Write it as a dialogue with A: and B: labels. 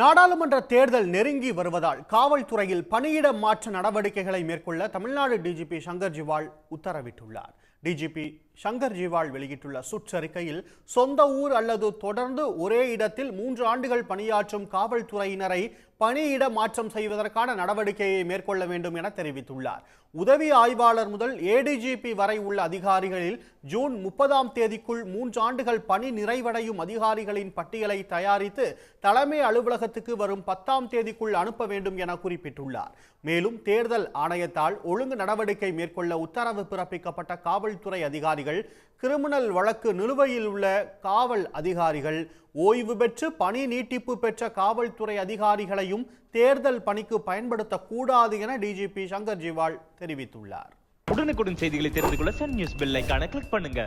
A: நாடாளுமன்ற தேர்தல் நெருங்கி வருவதால் காவல்துறையில் பணியிட மாற்ற நடவடிக்கைகளை மேற்கொள்ள தமிழ்நாடு டிஜிபி சங்கர் ஜிவால் உத்தரவிட்டுள்ளார். டிஜிபி சங்கர் ஜிவால் வெளியிட்டுள்ள சுற்றறிக்கையில் சொந்த ஊர் அல்லது தொடர்ந்து ஒரே இடத்தில் மூன்று ஆண்டுகள் பணியாற்றும் காவல்துறையினரை பணியிட மாற்றம் செய்வதற்கான நடவடிக்கையை மேற்கொள்ள வேண்டும் என தெரிவித்துள்ளார். உதவி ஆய்வாளர் முதல் ஏடிஜிபி வரை உள்ள அதிகாரிகளில் ஜூன் முப்பதாம் தேதிக்குள் மூன்று ஆண்டுகள் பணி நிறைவடையும் அதிகாரிகளின் பட்டியலை தயாரித்து தலைமை அலுவலகத்துக்கு வரும் பத்தாம் தேதிக்குள் அனுப்ப வேண்டும் என குறிப்பிட்டுள்ளார். மேலும் தேர்தல் ஆணையத்தால் ஒழுங்கு நடவடிக்கை மேற்கொள்ள உத்தரவு பிறப்பிக்கப்பட்ட காவல் காவல்துறை அதிகாரிகள் கிரிமினல் வழக்கு நிலுவையில் உள்ள காவல் அதிகாரிகள் ஓய்வு பெற்று பணி நீட்டிப்பு பெற்ற காவல்துறை அதிகாரிகளையும் தேர்தல் பணிக்கு பயன்படுத்தக்கூடாது என டிஜிபி சங்கர் ஜிவால் தெரிவித்துள்ளார்.
B: உடனுக்குடன் செய்திகளை தெரிந்து கொள்ள சன் நியூஸ் பெல் ஐகானை கிளிக் பண்ணுங்க.